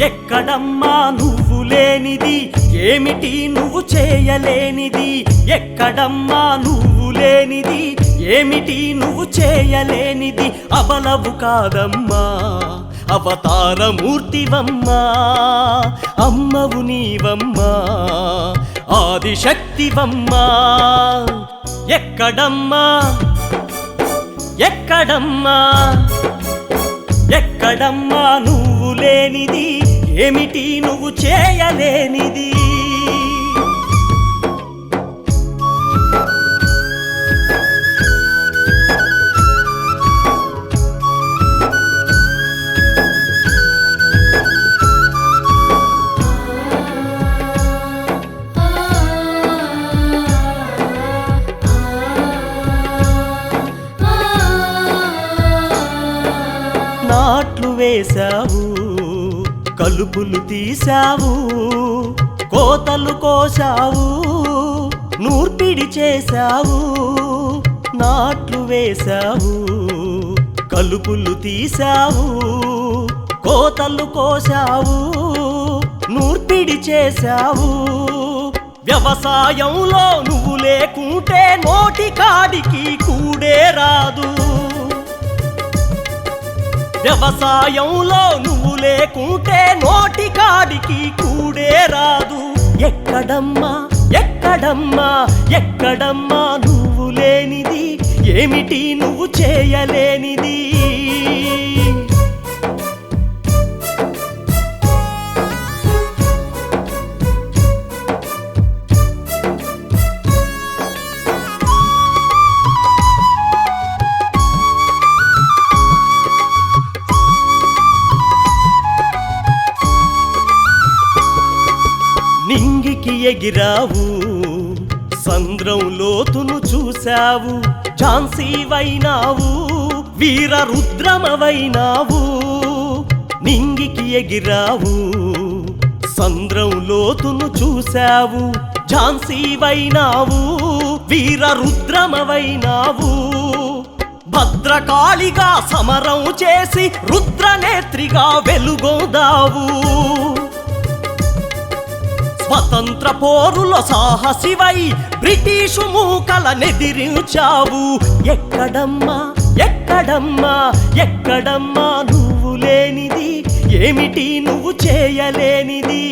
ఎక్కడమ్మా నువ్వు లేనిది? ఏమిటి నువ్వు చేయలేనిది? ఎక్కడమ్మా నువ్వు లేనిది? ఏమిటి నువ్వు చేయలేనిది? అబలవు కాదమ్మా అవతారమూర్తివమ్మా అమ్మవు నీవమ్మా ఆదిశక్తివమ్మా. ఎక్కడమ్మా? ఎక్కడమ్మా? ఎక్కడమ్మా నువ్వు లేనిది ఏమిటి నువ్వు చేయలేనిది? నాట్లు వేశావు కలుపులు తీశావు కోతలు కోసావు నూర్పిడి చేశావు నాట్లు వేశావు కలుపులు తీశావు కోతలు కోసావు నూర్పిడి చేశావు. వ్యవసాయంలో నువ్వు లేకుంటే నోటి కాడికి కూడే రాదు. వ్యవసాయంలో నువ్వు లేకుంటే నోటి కాడికి కూడే రాదు. ఎక్కడమ్మా ఎక్కడమ్మా ఎక్కడమ్మా నువ్వు లేనిది? ఏమిటి నువ్వు చేయలేనిది? నింగికి ఎగిరావు సంద్రం లోతును చూశావు ఝాన్సీవైనావు వీర రుద్రమవైనావు నింగికి ఎగిరావు సంద్రం లోతును చూశావు ఝాన్సీవైనావు వీర రుద్రమవైనావు. భద్రకాళిగా సమరం చేసి రుద్రనేత్రిగా వెలుగోదావు. స్వతంత్ర పోరుల సాహసివై బ్రిటిషు మూకల నెదిరించావు. ఎక్కడమ్మా ఎక్కడమ్మా ఎక్కడమ్మా నువ్వు లేనిది? ఏమిటి నువ్వు చేయలేనిది?